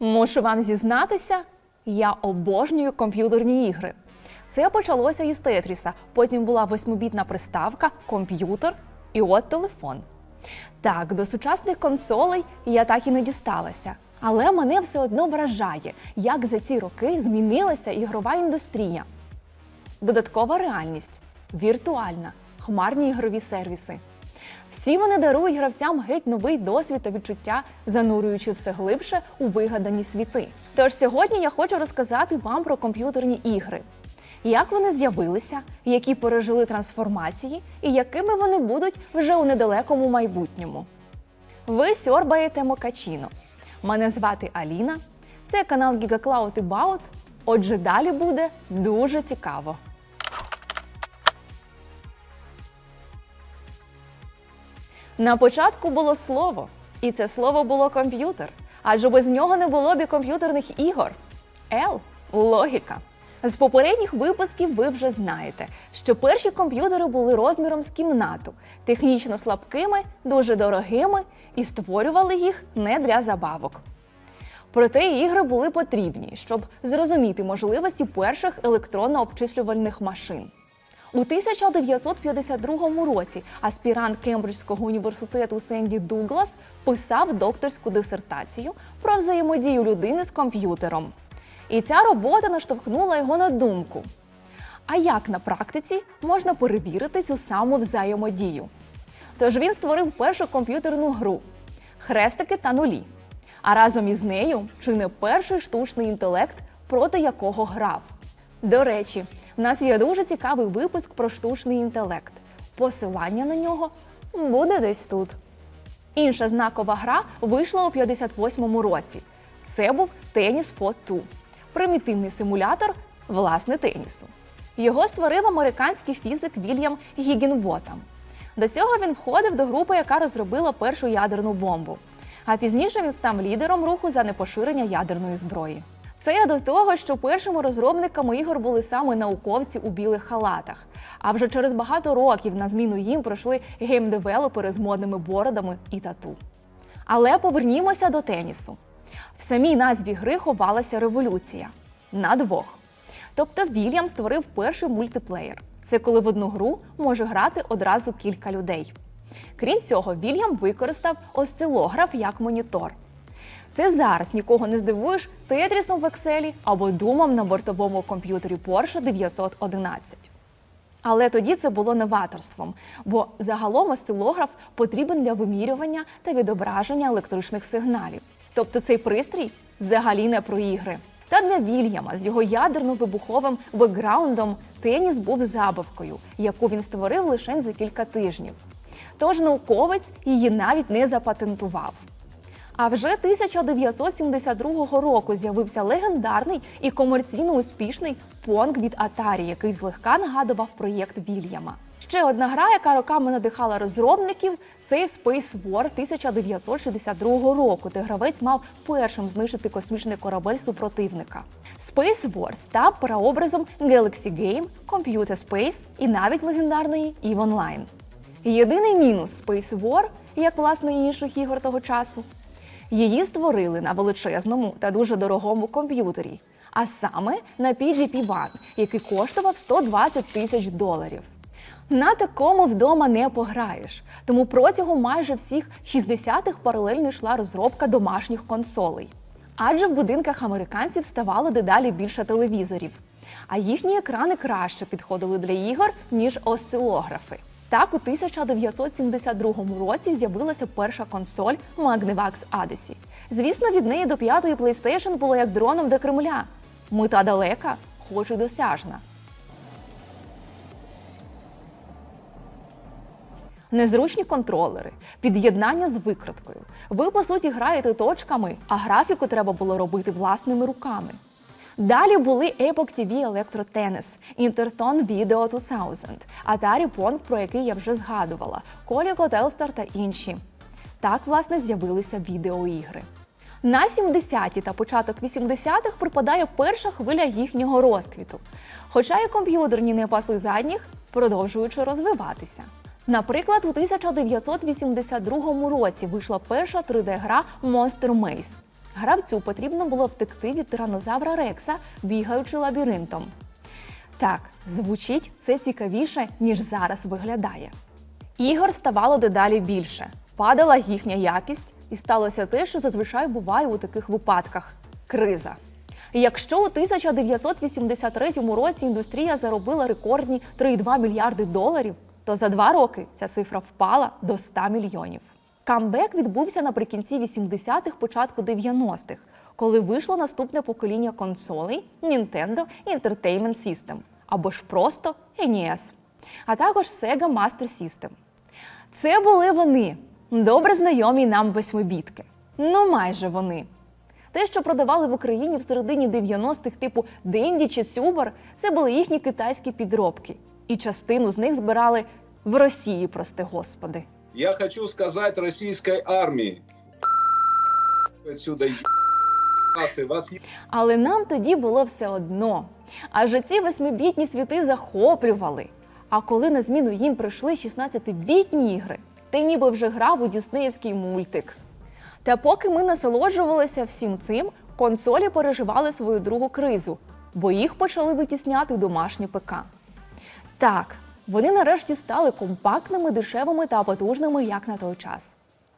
Мушу вам зізнатися, я обожнюю комп'ютерні ігри. Це почалося із Тетріса, потім була восьмибітна приставка, комп'ютер і от телефон. Так, до сучасних консолей я так і не дісталася. Але мене все одно вражає, як за ці роки змінилася ігрова індустрія. Додаткова реальність, віртуальна, хмарні ігрові сервіси. Всі вони дарують гравцям геть новий досвід та відчуття, занурюючи все глибше у вигадані світи. Тож сьогодні я хочу розказати вам про комп'ютерні ігри, як вони з'явилися, які пережили трансформації і якими вони будуть вже у недалекому майбутньому. Ви сьорбаєте Мокачіно. Мене звати Аліна. Це канал GigaCloud About. Отже, далі буде дуже цікаво. На початку було слово, і це слово було комп'ютер. Адже без нього не було б і комп'ютерних ігор. Л логіка. З попередніх випусків ви вже знаєте, що перші комп'ютери були розміром з кімнату, технічно слабкими, дуже дорогими і створювали їх не для забавок. Проте ігри були потрібні, щоб зрозуміти можливості перших електронно-обчислювальних машин. У 1952 році аспірант Кембриджського університету Сенді Дуглас писав докторську дисертацію про взаємодію людини з комп'ютером. І ця робота наштовхнула його на думку. А як на практиці можна перевірити цю саму взаємодію? Тож він створив першу комп'ютерну гру хрестики та нулі. А разом із нею чи не перший штучний інтелект, проти якого грав. До речі, в нас є дуже цікавий випуск про штучний інтелект. Посилання на нього буде десь тут. Інша знакова гра вийшла у 58-му році. Це був Теніс for Two – примітивний симулятор власне тенісу. Його створив американський фізик Вільям Гіггінботам. До цього він входив до групи, яка розробила першу ядерну бомбу. А пізніше він став лідером руху за непоширення ядерної зброї. Це я до того, що першими розробниками ігор були саме науковці у білих халатах. А вже через багато років на зміну їм пройшли геймдевелопери з модними бородами і тату. Але повернімося до тенісу. В самій назві гри ховалася революція на двох. Тобто Вільям створив перший мультиплеєр. Це коли в одну гру може грати одразу кілька людей. Крім цього, Вільям використав осцилограф як монітор. Це зараз нікого не здивуєш тетрісом в Excel або думом на бортовому комп'ютері Porsche 911. Але тоді це було новаторством, бо загалом осцилограф потрібен для вимірювання та відображення електричних сигналів. Тобто цей пристрій взагалі не про ігри. Та для Вільяма з його ядерно-вибуховим бекграундом теніс був забавкою, яку він створив лише за кілька тижнів. Тож науковець її навіть не запатентував. А вже 1972 року з'явився легендарний і комерційно успішний Понг від Atari, який злегка нагадував проєкт Вільяма. Ще одна гра, яка роками надихала розробників, це Space War 1962 року, де гравець мав першим знищити космічний корабель супротивника. Space War став прообразом Galaxy Game, Computer Space і навіть легендарної EVE Online. Єдиний мінус Space War, як власне інших ігор того часу, її створили на величезному та дуже дорогому комп'ютері, а саме на PDP One, який коштував 120 тисяч доларів. На такому вдома не пограєш, тому протягом майже всіх 60-х паралельно йшла розробка домашніх консолей. Адже в будинках американців ставало дедалі більше телевізорів, а їхні екрани краще підходили для ігор, ніж осцилографи. Так, у 1972 році з'явилася перша консоль Magnavox Odyssey. Звісно, від неї до п'ятої PlayStation було як дроном до Кремля. Мета далека, хоч і досяжна. Незручні контролери, під'єднання з викруткою. Ви, по суті, граєте точками, а графіку треба було робити власними руками. Далі були Epoch TV Tennis, Interton Video 2000, Atari Pong, про який я вже згадувала, Coleco Telstar та інші. Так, власне, з'явилися відеоігри. На 70-ті та початок 80-х припадає перша хвиля їхнього розквіту. Хоча і комп'ютерні не пасли задніх, продовжуючи розвиватися. Наприклад, у 1982 році вийшла перша 3D-гра Monster Maze. Гравцю потрібно було втекти від тиранозавра Рекса, бігаючи лабіринтом. Так, звучить це цікавіше, ніж зараз виглядає. Ігор ставало дедалі більше, падала їхня якість, і сталося те, що зазвичай буває у таких випадках криза. Якщо у 1983 році індустрія заробила рекордні 3,2 мільярди доларів, то за два роки ця цифра впала до 100 мільйонів. Камбек відбувся наприкінці 80-х, початку 90-х, коли вийшло наступне покоління консолей Nintendo Entertainment System або ж просто NES, а також Sega Master System. Це були вони, добре знайомі нам восьмибітки. Ну, майже вони. Те, що продавали в Україні в середині 90-х, типу Денді чи Сюбар, це були їхні китайські підробки. І частину з них збирали в Росії, прости господи. Я хочу сказать российской армии. Отсюда вас Але нам тоді було все одно. Адже ці восьмибітні світи захоплювали. А коли на зміну їм прийшли 16-бітні ігри, ти ніби вже грав у діснеївський мультик. Та поки ми насолоджувалися всім цим, консолі переживали свою другу кризу, бо їх почали витісняти домашні ПК. Так, вони нарешті стали компактними, дешевими та потужними, як на той час.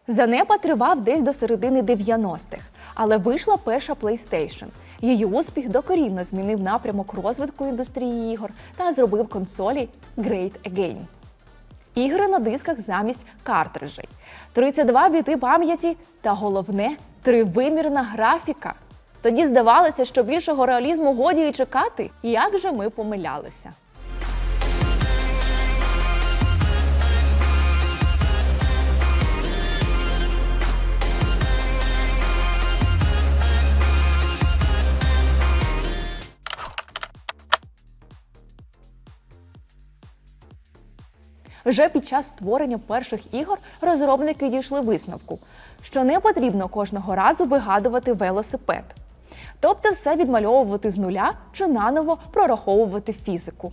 Занепад тривав десь до середини 90-х, але вийшла перша PlayStation. Її успіх докорінно змінив напрямок розвитку індустрії ігор та зробив консолі Great Again. Ігри на дисках замість картриджей, 32 біти пам'яті та головне тривимірна графіка. Тоді здавалося, що більшого реалізму годі і чекати, як же ми помилялися. Вже під час створення перших ігор розробники дійшли висновку, що не потрібно кожного разу вигадувати велосипед, тобто все відмальовувати з нуля чи наново прораховувати фізику.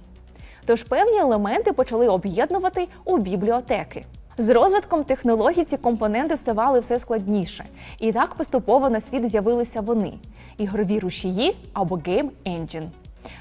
Тож певні елементи почали об'єднувати у бібліотеки. З розвитком технологій ці компоненти ставали все складніше, і так поступово на світ з'явилися вони ігрові рушії або Game Engine.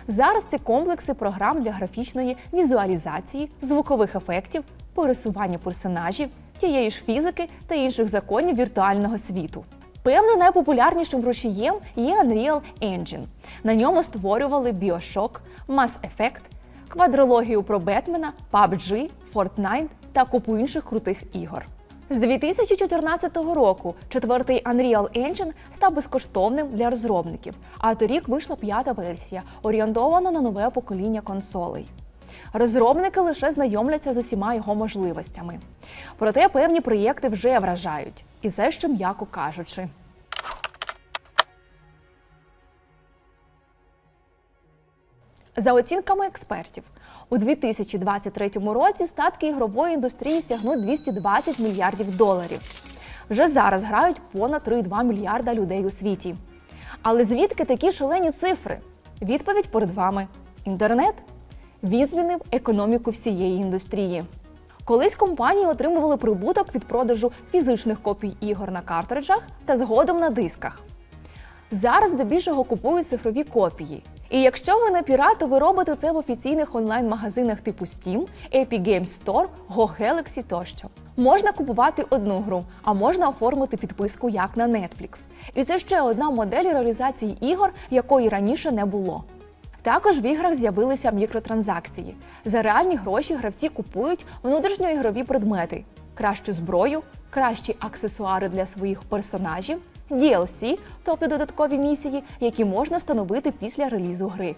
Зараз це комплекси програм для графічної візуалізації, звукових ефектів, пересування персонажів, тієї ж фізики та інших законів віртуального світу. Певно, найпопулярнішим рушієм є Unreal Engine. На ньому створювали Bioshock, Mass Effect, квадрологію про Бетмена, PUBG, Fortnite та купу інших крутих ігор. З 2014 року четвертий Unreal Engine став безкоштовним для розробників, а торік вийшла п'ята версія, орієнтована на нове покоління консолей. Розробники лише знайомляться з усіма його можливостями. Проте певні проєкти вже вражають, і це ще м'яко кажучи. За оцінками експертів, у 2023 році статки ігрової індустрії сягнуть 220 мільярдів доларів. Вже зараз грають понад 3,2 мільярда людей у світі. Але звідки такі шалені цифри? Відповідь перед вами: інтернет. Він змінив економіку всієї індустрії. Колись компанії отримували прибуток від продажу фізичних копій ігор на картриджах та згодом на дисках. Зараз здебільшого купують цифрові копії. І якщо ви не пірат, то ви робите це в офіційних онлайн-магазинах типу Steam, Epic Games Store, Go Galaxy тощо. Можна купувати одну гру, а можна оформити підписку як на Netflix. І це ще одна модель реалізації ігор, якої раніше не було. Також в іграх з'явилися мікротранзакції. За реальні гроші гравці купують внутрішньоігрові предмети, кращу зброю, кращі аксесуари для своїх персонажів, DLC, тобто додаткові місії, які можна встановити після релізу гри.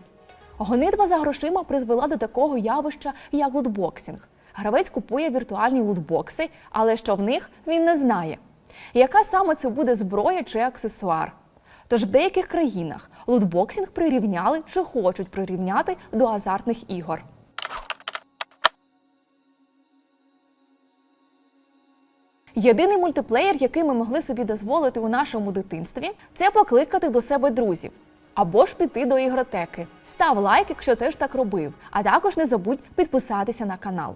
Гонитва за грошима призвела до такого явища, як лутбоксинг. Гравець купує віртуальні лутбокси, але що в них він не знає. Яка саме це буде зброя чи аксесуар? Тож в деяких країнах лутбоксинг прирівняли чи хочуть прирівняти до азартних ігор. Єдиний мультиплеєр, який ми могли собі дозволити у нашому дитинстві, це покликати до себе друзів. Або ж піти до ігротеки. Став лайк, якщо теж так робив, а також не забудь підписатися на канал.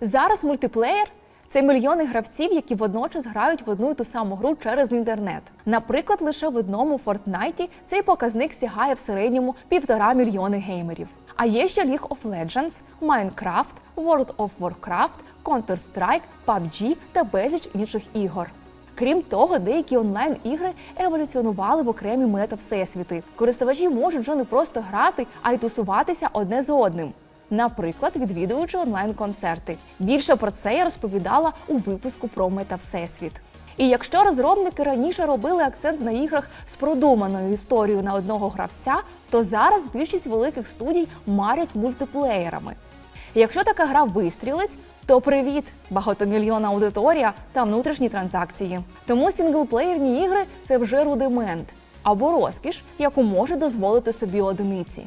Зараз мультиплеєр Це мільйони гравців, які водночас грають в одну і ту саму гру через інтернет. Наприклад, лише в одному Фортнайті цей показник сягає в середньому півтора мільйони геймерів. А є ще League of Legends, Minecraft, World of Warcraft, Counter-Strike, PUBG та безліч інших ігор. Крім того, деякі онлайн-ігри еволюціонували в окремі мета-всесвіти. Користувачі можуть вже не просто грати, а й тусуватися одне з одним. Наприклад, відвідуючи онлайн-концерти. Більше про це я розповідала у випуску про мета-всесвіт. І якщо розробники раніше робили акцент на іграх з продуманою історією на одного гравця, то зараз більшість великих студій марять мультиплеєрами. Якщо така гра вистрілить, то привіт, багатомільйонна аудиторія та внутрішні транзакції. Тому сінглплеєрні ігри це вже рудимент або розкіш, яку може дозволити собі одиниці.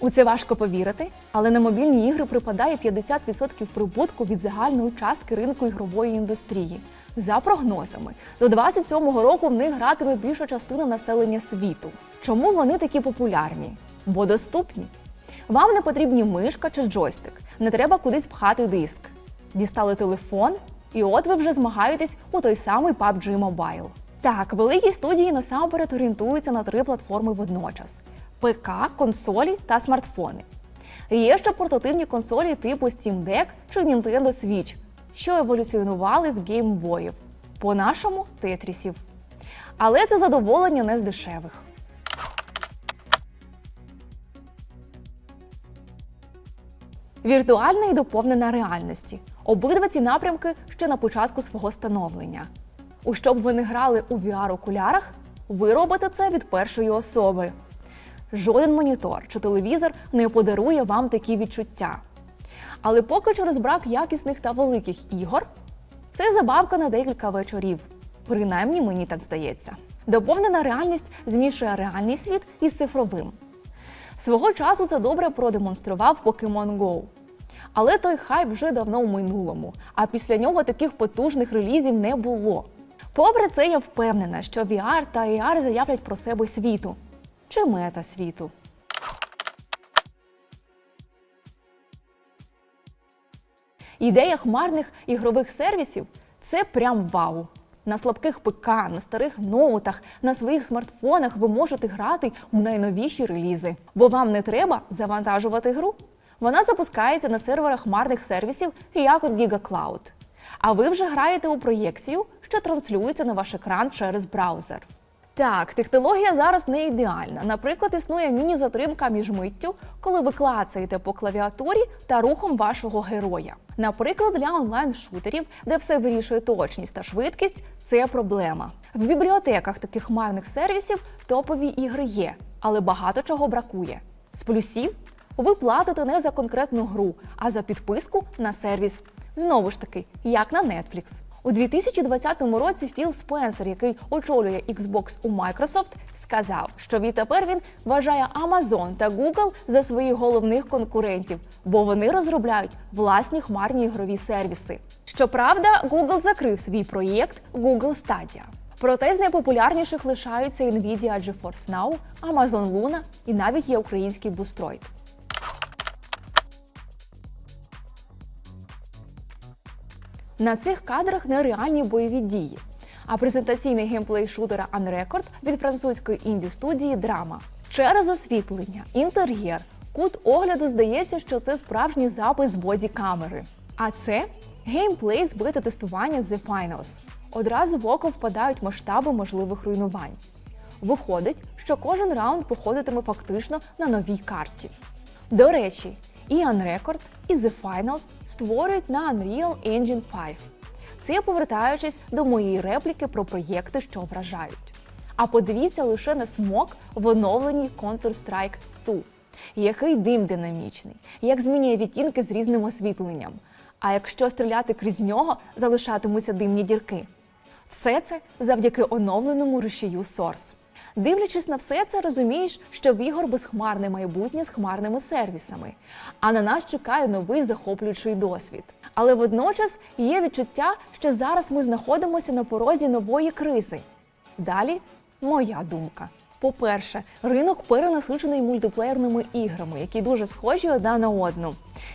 У це важко повірити, але на мобільні ігри припадає 50% прибутку від загальної частки ринку ігрової індустрії. За прогнозами, до 27-го року в них гратиме більша частина населення світу. Чому вони такі популярні? Бо доступні. Вам не потрібні мишка чи джойстик, не треба кудись пхати диск. Дістали телефон, і от ви вже змагаєтесь у той самий PUBG Mobile. Так, великі студії насамперед орієнтуються на три платформи водночас: ПК, консолі та смартфони. Є ще портативні консолі типу Steam Deck чи Nintendo Switch, що еволюціонували з геймбоїв, по-нашому тетрісів. Але це задоволення не з дешевих. Віртуальна і доповнена реальності. Обидва ці напрямки ще на початку свого становлення. У щоб ви не грали у VR-окулярах, ви робите це від першої особи. Жоден монітор чи телевізор не подарує вам такі відчуття. Але поки через брак якісних та великих ігор, це забавка на декілька вечорів. Принаймні мені так здається. Доповнена реальність змішує реальний світ із цифровим. Свого часу це добре продемонстрував Pokemon Go. Але той хайп вже давно в минулому, а після нього таких потужних релізів не було. Попри це, я впевнена, що VR та AR заявлять про себе світу чи мета світу. Ідея хмарних ігрових сервісів це прям вау. На слабких ПК, на старих ноутах, на своїх смартфонах ви можете грати у найновіші релізи, бо вам не треба завантажувати гру. Вона запускається на серверах хмарних сервісів, як от GigaCloud. А ви вже граєте у проєкцію, що транслюється на ваш екран через браузер. Так, технологія зараз не ідеальна. Наприклад, існує міні-затримка між миттю, коли ви клацаєте по клавіатурі та рухом вашого героя. Наприклад, для онлайн-шутерів, де все вирішує точність та швидкість, це проблема. В бібліотеках таких хмарних сервісів топові ігри є, але багато чого бракує. З плюсів ви платите не за конкретну гру, а за підписку на сервіс. Знову ж таки, як на Netflix. У 2020 році Філ Спенсер, який очолює Xbox у Microsoft, сказав, що відтепер він вважає Amazon та Google за своїх головних конкурентів, бо вони розробляють власні хмарні ігрові сервіси. Щоправда, Google закрив свій проєкт Google Stadia. Проте з найпопулярніших лишаються Nvidia GeForce Now, Amazon Luna і навіть є український Boosteroid. На цих кадрах нереальні бойові дії, а презентаційний геймплей шутера Unrecord від французької інді студії Драма. Через освітлення, інтер'єр, кут огляду здається, що це справжній запис з боді-камери. А це геймплей з бета-тестування The Finals. Одразу в око впадають масштаби можливих руйнувань. Виходить, що кожен раунд походитиме фактично на новій карті. До речі, і Unrecord, і The Finals створюють на Unreal Engine 5. Це повертаючись до моєї репліки про проєкти, що вражають. А подивіться лише на смок в оновленій Counter-Strike 2. Який дим динамічний, як змінює відтінки з різним освітленням. А якщо стріляти крізь нього, залишатимуться димні дірки. Все це завдяки оновленому рушію Source. Дивлячись на все це, розумієш, що в ігор безхмарне майбутнє з хмарними сервісами, а на нас чекає новий захоплюючий досвід. Але водночас є відчуття, що зараз ми знаходимося на порозі нової кризи. Далі моя думка. По-перше, ринок перенасичений мультиплеєрними іграми, які дуже схожі одна на одну.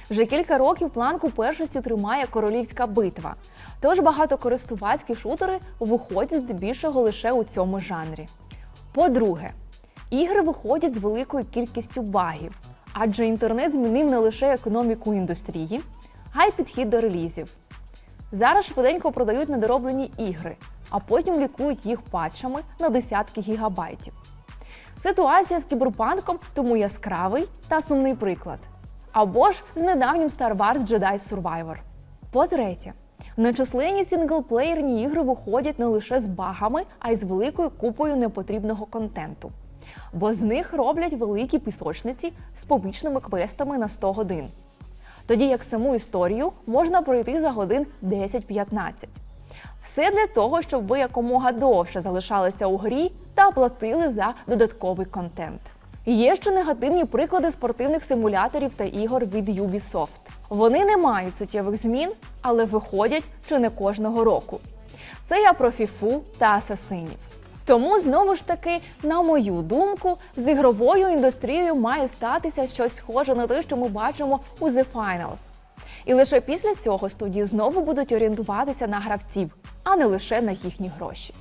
Вже кілька років планку першості тримає королівська битва. Тож багатокористувацькі шутери виходять здебільшого лише у цьому жанрі. По-друге, ігри виходять з великою кількістю багів, адже інтернет змінив не лише економіку індустрії, а й підхід до релізів. Зараз швиденько продають недороблені ігри, а потім лікують їх патчами на десятки гігабайтів. Ситуація з кіберпанком тому яскравий та сумний приклад. Або ж з недавнім Star Wars Jedi Survivor. По-третє, нечисленні сінглплеєрні ігри виходять не лише з багами, а й з великою купою непотрібного контенту. Бо з них роблять великі пісочниці з побічними квестами на 100 годин. Тоді як саму історію можна пройти за годин 10-15. Все для того, щоб ви якомога довше залишалися у грі та платили за додатковий контент. Є ще негативні приклади спортивних симуляторів та ігор від Ubisoft. Вони не мають суттєвих змін, але виходять чи не кожного року. Це я про фіфу та асасинів. Тому знову ж таки, на мою думку, з ігровою індустрією має статися щось схоже на те, що ми бачимо у The Finals. І лише після цього студії знову будуть орієнтуватися на гравців, а не лише на їхні гроші.